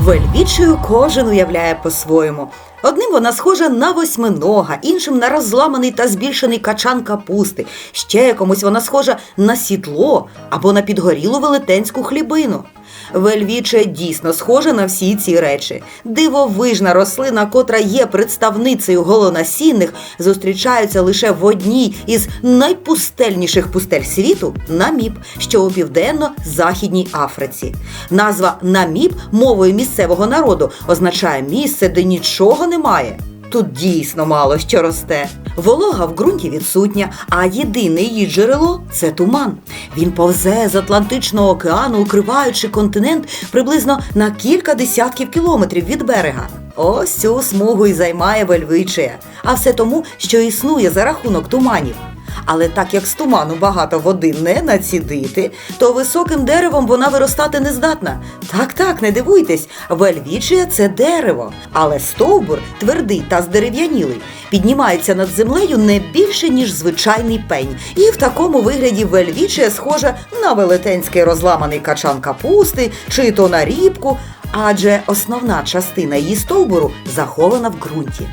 Вельвічею кожен уявляє по-своєму. Одним вона схожа на восьминога, іншим на розламаний та збільшений качан капусти. Ще якомусь вона схожа на сідло або на підгорілу велетенську хлібину. Вельвіче дійсно схожа на всі ці речі. Дивовижна рослина, котра є представницею голонасінних, зустрічаються лише в одній із найпустельніших пустель світу наміб, що у південно-західній Африці. Назва наміб мовою місцевого народу означає місце, де нічого немає. Тут дійсно мало що росте. Волога в ґрунті відсутня, а єдине її джерело це туман. Він повзе з Атлантичного океану, укриваючи континент приблизно на кілька десятків кілометрів від берега. Ось цю смугу і займає Вельвичія. А все тому, що існує за рахунок туманів. Але так як з туману багато води не націдити, то високим деревом вона виростати не здатна. Так, так, не дивуйтесь, вельвічія це дерево, але стовбур твердий та здерев'янілий, піднімається над землею не більше, ніж звичайний пень. І в такому вигляді вельвічія схожа на велетенський розламаний качан капусти чи то на рібку, адже основна частина її стовбуру захована в ґрунті.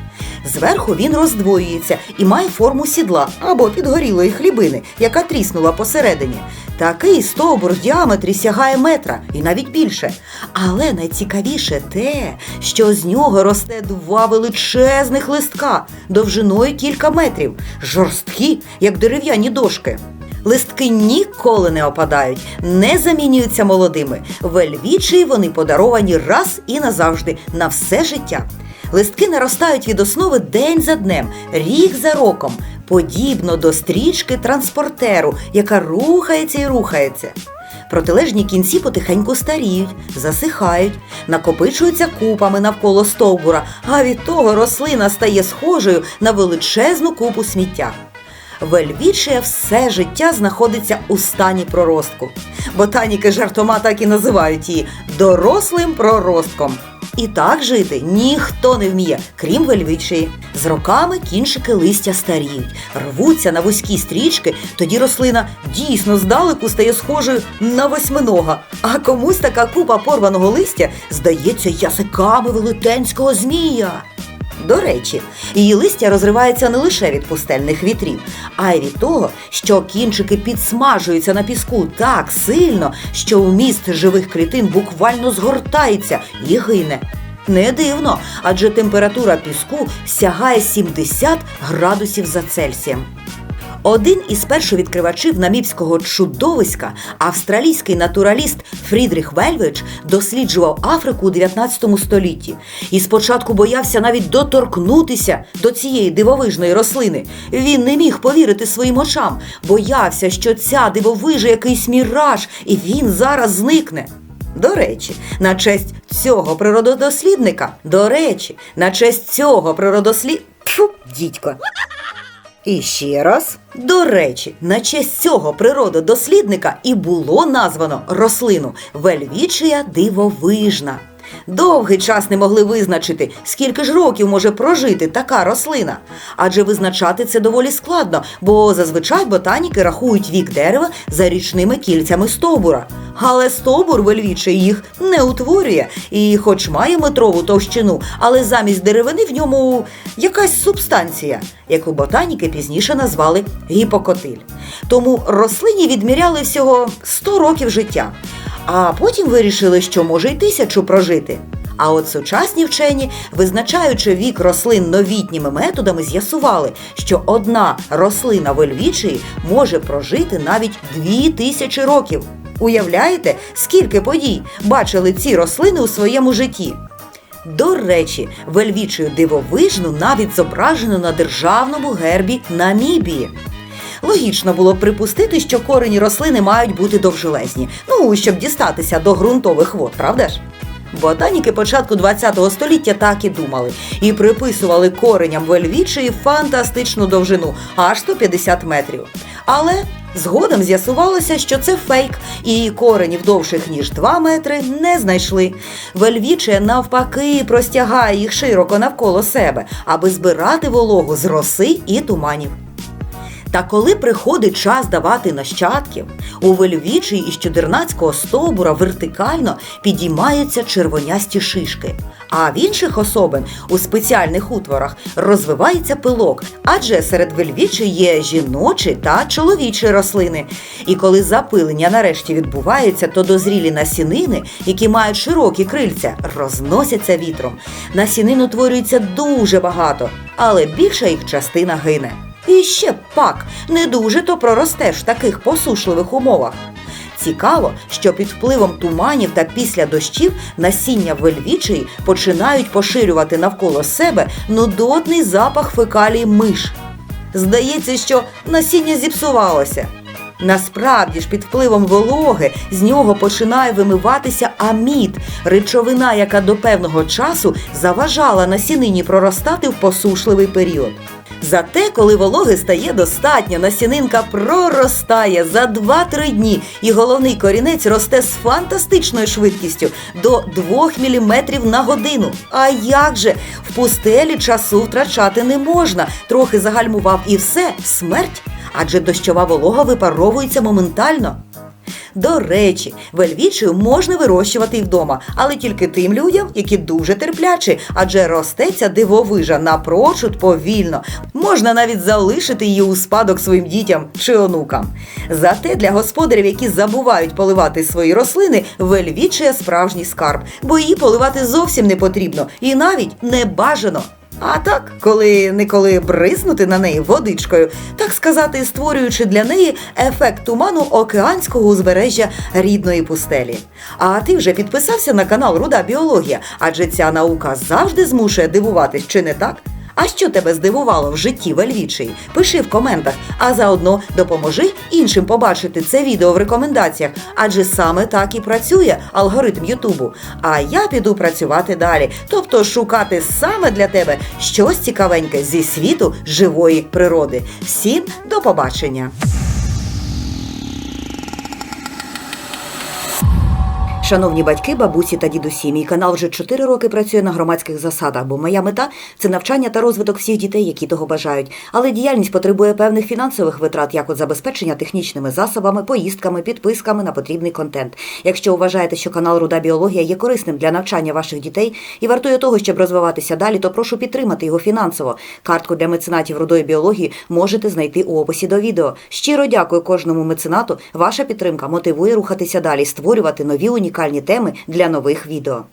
Зверху він роздвоюється і має форму сідла або підгорілої хлібини, яка тріснула посередині. Такий стовбур в діаметрі сягає метра і навіть більше. Але найцікавіше те, що з нього росте два величезних листка довжиною кілька метрів, жорсткі, як дерев'яні дошки. Листки ніколи не опадають, не замінюються молодими. Вельвічі вони подаровані раз і назавжди на все життя. Листки наростають від основи день за днем, рік за роком, подібно до стрічки транспортеру, яка рухається і рухається. Протилежні кінці потихеньку старіють, засихають, накопичуються купами навколо стовбура, а від того рослина стає схожою на величезну купу сміття. Вельвічія все життя знаходиться у стані проростку. Ботаніки жартома так і називають її дорослим проростком. І так жити ніхто не вміє, крім вельвічії. З роками кінчики листя старіють, рвуться на вузькі стрічки, тоді рослина дійсно здалеку стає схожою на восьминога. А комусь така купа порваного листя здається язиками велетенського змія. До речі, її листя розривається не лише від пустельних вітрів, а й від того, що кінчики підсмажуються на піску так сильно, що вміст живих клітин буквально згортається і гине. Не дивно, адже температура піску сягає 70 градусів за Цельсієм. Один із першовідкривачів намібського чудовиська, австралійський натураліст Фрідріх Вельвич, досліджував Африку у 19 столітті і спочатку боявся навіть доторкнутися до цієї дивовижної рослини. Він не міг повірити своїм очам, боявся, що ця дивовижа якийсь міраж, і він зараз зникне. До речі, на честь цього природодослідника, до речі, на честь цього природослід... Тьфу, дідько. І ще раз, до речі, на честь цього природодослідника і було названо рослину Вельвічія дивовижна. Довгий час не могли визначити, скільки ж років може прожити така рослина. Адже визначати це доволі складно, бо зазвичай ботаніки рахують вік дерева за річними кільцями стовбура. Але стовбур вельвічий їх не утворює і, хоч має метрову товщину, але замість деревини в ньому якась субстанція, яку ботаніки пізніше назвали гіпокотиль. Тому рослині відміряли всього 100 років життя. А потім вирішили, що може й тисячу прожити. А от сучасні вчені, визначаючи вік рослин новітніми методами, з'ясували, що одна рослина вельвічії може прожити навіть дві тисячі років. Уявляєте, скільки подій бачили ці рослини у своєму житті? До речі, вельвічою дивовижну навіть зображено на державному гербі Намібії. Логічно було припустити, що корені рослини мають бути довжелезні, ну щоб дістатися до ґрунтових вод, правда ж? Ботаніки початку ХХ століття так і думали і приписували кореням вельвічої фантастичну довжину аж 150 метрів. Але згодом з'ясувалося, що це фейк, і коренів довших ніж 2 метри не знайшли. Вельвічія навпаки простягає їх широко навколо себе, аби збирати вологу з роси і туманів. Та коли приходить час давати нащадків, у вельвічі із чудернацького стовбура вертикально підіймаються червонясті шишки, а в інших особин у спеціальних утворах розвивається пилок, адже серед вельвічі є жіночі та чоловічі рослини. І коли запилення нарешті відбувається, то дозрілі насінини, які мають широкі крильця, розносяться вітром. Насінин утворюється дуже багато, але більша їх частина гине. І ще пак, не дуже то проростеш в таких посушливих умовах. Цікаво, що під впливом туманів та після дощів насіння вельвічої починають поширювати навколо себе нудотний запах фекалій миш. Здається, що насіння зіпсувалося. Насправді ж, під впливом вологи з нього починає вимиватися амід, речовина, яка до певного часу заважала насінині проростати в посушливий період. Зате, коли вологи стає достатньо, насінинка проростає за 2-3 дні, і головний корінець росте з фантастичною швидкістю до 2 мм на годину. А як же в пустелі часу втрачати не можна? Трохи загальмував і все смерть, адже дощова волога випаровується моментально. До речі, вельвічію можна вирощувати і вдома, але тільки тим людям, які дуже терплячі, адже ростеться дивовижа напрочуд повільно. Можна навіть залишити її у спадок своїм дітям чи онукам. Зате для господарів, які забувають поливати свої рослини, вельвічія справжній скарб, бо її поливати зовсім не потрібно і навіть не бажано. А так, коли неколи бризнути на неї водичкою, так сказати, створюючи для неї ефект туману океанського узбережжя рідної пустелі. А ти вже підписався на канал Руда Біологія, адже ця наука завжди змушує дивуватись, чи не так? А що тебе здивувало в житті Вельвічий? Пиши в коментах, а заодно допоможи іншим побачити це відео в рекомендаціях, адже саме так і працює алгоритм Ютубу. А я піду працювати далі, тобто шукати саме для тебе щось цікавеньке зі світу живої природи. Всім до побачення! Шановні батьки, бабусі та дідусі, мій канал вже 4 роки працює на громадських засадах, бо моя мета це навчання та розвиток всіх дітей, які того бажають. Але діяльність потребує певних фінансових витрат, як от забезпечення технічними засобами, поїздками, підписками на потрібний контент. Якщо вважаєте, що канал Руда Біологія є корисним для навчання ваших дітей і вартує того, щоб розвиватися далі, то прошу підтримати його фінансово. Картку для меценатів рудої біології можете знайти у описі до відео. Щиро дякую кожному меценату. Ваша підтримка мотивує рухатися далі, створювати нові унікальні теми для нових відео.